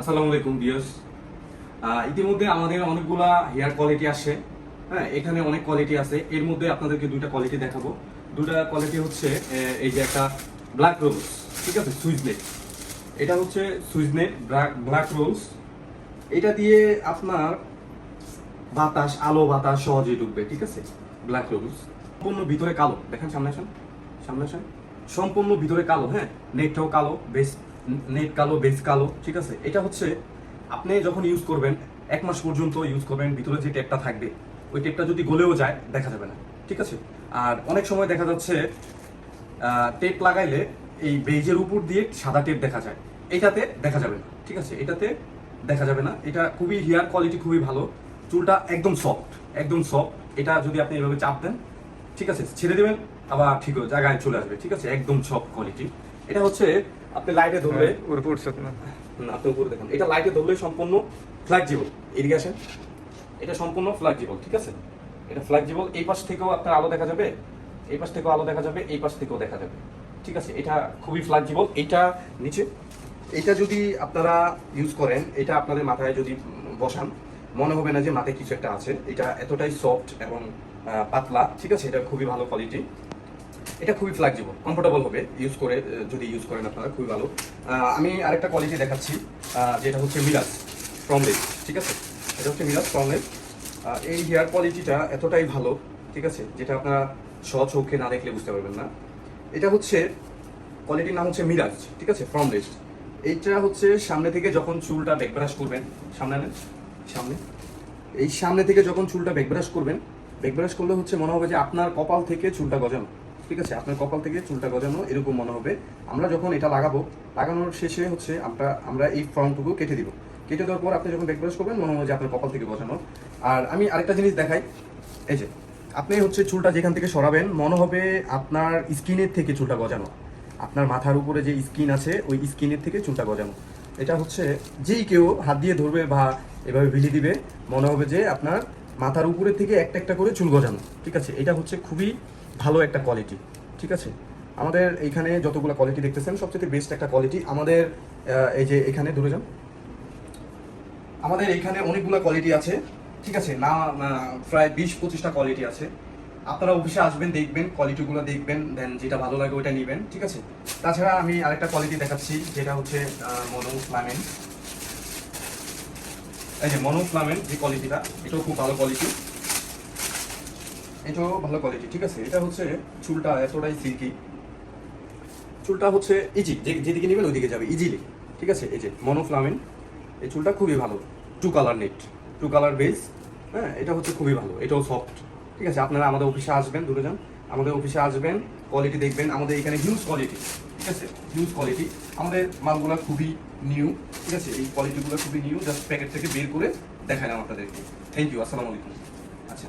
আসসালামু আলাইকুম বিয়স ইতিমধ্যে আমাদের অনেকগুলা হেয়ার কোয়ালিটি আসে। হ্যাঁ এখানে অনেক কোয়ালিটি আছে। এর মধ্যে আপনাদেরকে দুইটা কোয়ালিটি দেখাবো। দুটা কোয়ালিটি হচ্ছে এই যে একটা ব্ল্যাক রোজ ঠিক আছে? সুইজনেট এটা হচ্ছে সুইজনেট ব্ল্যাক রোজ এটা দিয়ে আপনার বাতাস, আলো বাতাস সহজেই ঢুকবে, ঠিক আছে? ব্ল্যাক রোজ সম্পূর্ণ ভিতরে কালো। দেখেন সামনে আসেন সামনে আসেন সম্পূর্ণ ভিতরে কালো হ্যাঁ? নেটটাও কালো বেস নেট কালো বেস কালো, ঠিক আছে? এটা হচ্ছে আপনি যখন ইউজ করবেন, এক মাস পর্যন্ত ইউজ করবেন, ভিতরে যে টেপটা থাকবে, ওই টেপটা যদি গলেও যায়, দেখা যাবে না, ঠিক আছে? আর অনেক সময় দেখা যাচ্ছে টেপ লাগাইলে এই বেজের উপর দিয়ে সাদা টেপ দেখা যায়। এটাতে দেখা যাবে না, ঠিক আছে? এটাতে দেখা যাবে না। এটা খুবই হেয়ার কোয়ালিটি খুবই ভালো। চুলটা একদম সফট একদম সফট এটা যদি আপনি এভাবে চাপ দেন, ঠিক আছে? ছেড়ে দেবেন, আবার ঠিক জায়গায় চলে আসবে, ঠিক আছে? একদম সফট কোয়ালিটি এটা হচ্ছে আপনি লাইটে ধরলে উপরে পড়ছত না আপনি উপরে দেখুন। এটা লাইটে ধরলে সম্পূর্ণ ফ্ল্যাক্সিবল এদিকে আসেন। এটা সম্পূর্ণ ফ্ল্যাক্সিবল ঠিক আছে? এটা ফ্ল্যাক্সিবল এই পাশ থেকেও আপনার আলো দেখা যাবে। এই পাশ থেকেও আলো দেখা যাবে এই পাশ থেকেও দেখা যাবে। ঠিক আছে? এটা খুবই ফ্ল্যাক্সিবল এটা নিচে এটা যদি আপনারা ইউজ করেন এটা আপনাদের মাথায় যদি বসান মনে হবে না যে মাথায় কিছু একটা আছে। এটা এতটাই সফট এবং পাতলা। ঠিক আছে? এটা খুবই ভালো কোয়ালিটি এটা খুবই ফ্লেক্সিবল কমফোর্টেবল হবে। ইউজ করে যদি ইউজ করেন আপনারা খুবই ভালো। আমি আরেকটা কোয়ালিটি দেখাচ্ছি যেটা হচ্ছে মিরাজ ফ্রমলেস ঠিক আছে? এটা হচ্ছে মিরাজ ফ্রমলেস এই হেয়ার কোয়ালিটিটা এতটাই ভালো ঠিক আছে? যেটা আপনারা স্বচক্ষে না দেখলে বুঝতে পারবেন না। এটা হচ্ছে কোয়ালিটির নাম হচ্ছে মিরাজ ঠিক আছে? ফ্রমলেস এইটা হচ্ছে সামনে থেকে যখন চুলটা ব্যাকব্রাশ করবেন সামনে আনেন, সামনে। এই সামনে থেকে যখন চুলটা ব্যাকব্রাশ করবেন ব্যাকব্রাশ করলে হচ্ছে মনে হবে যে আপনার কপাল থেকে চুলটা গজানো। ঠিক আছে, আপনার কপাল থেকে চুলটা গজানো এরকম মনে হবে। আমরা যখন এটা লাগাবো, লাগানোর শেষে হচ্ছে আমরা আমরা এই ফর্মটুকু কেটে দিব। কেটে দেওয়ার পর আপনি যখন ব্যাকব্রাশ করবেন, মনে হবে যে আপনার কপাল থেকে গজানো। আর আমি আরেকটা জিনিস দেখাই, এই যে, আপনি হচ্ছে চুলটা যেখান থেকে সরাবেন, মনে হবে আপনার স্কিনের থেকে চুলটা গজানো। আপনার মাথার উপরে যে স্কিন আছে, ওই স্কিনের থেকে চুলটা গজানো। এটা হচ্ছে যেই কেউ হাত দিয়ে ধরবে বা এভাবে ভিলি দিবে, মনে হবে যে আপনার মাথার উপরে থেকে একটা একটা করে চুল গজানো। ঠিক আছে, এটা হচ্ছে খুবই ভালো একটা কোয়ালিটি ঠিক আছে? আমাদের এইখানে যতগুলো কোয়ালিটি দেখতেছেন, সবচেয়ে বেস্ট একটা কোয়ালিটি আমাদের এই যে এখানে ধরে যান। আমাদের এইখানে অনেকগুলো কোয়ালিটি আছে, ঠিক আছে? না প্রায় বিশ পঁচিশটা কোয়ালিটি আছে। আপনারা অফিসে আসবেন, দেখবেন কোয়ালিটিগুলো দেখবেন দেন যেটা ভালো লাগে ওইটা নেবেন, ঠিক আছে? তাছাড়া আমি আরেকটা কোয়ালিটি দেখাচ্ছি, যেটা হচ্ছে মনো ফ্লামেন এই যে মনো ফ্লামেন যে কোয়ালিটিটা এটাও খুব ভালো কোয়ালিটি এটাও ভালো কোয়ালিটি ঠিক আছে? এটা হচ্ছে চুলটা এতটাই সিল্কি চুলটা হচ্ছে ইজি যেদিকে নেবেন ওইদিকে যাবে ইজিলি ঠিক আছে? এই যে মনোফ্লামেন এই চুলটা খুবই ভালো। Two colour net two colour base হ্যাঁ এটা হচ্ছে খুবই ভালো, এটাও সফট ঠিক আছে? আপনারা আমাদের অফিসে আসবেন, দূরে যান। আমাদের অফিসে আসবেন কোয়ালিটি দেখবেন। আমাদের এখানে হিউজ কোয়ালিটি ঠিক আছে? হিউজ কোয়ালিটি আমাদের মালগুলো খুবই নিউ ঠিক আছে? এই কোয়ালিটিগুলো খুবই নিউ জাস্ট প্যাকেট থেকে বের করে দেখালাম আপনাদেরকে। থ্যাংক ইউ আসসালামু আলাইকুম। আচ্ছা।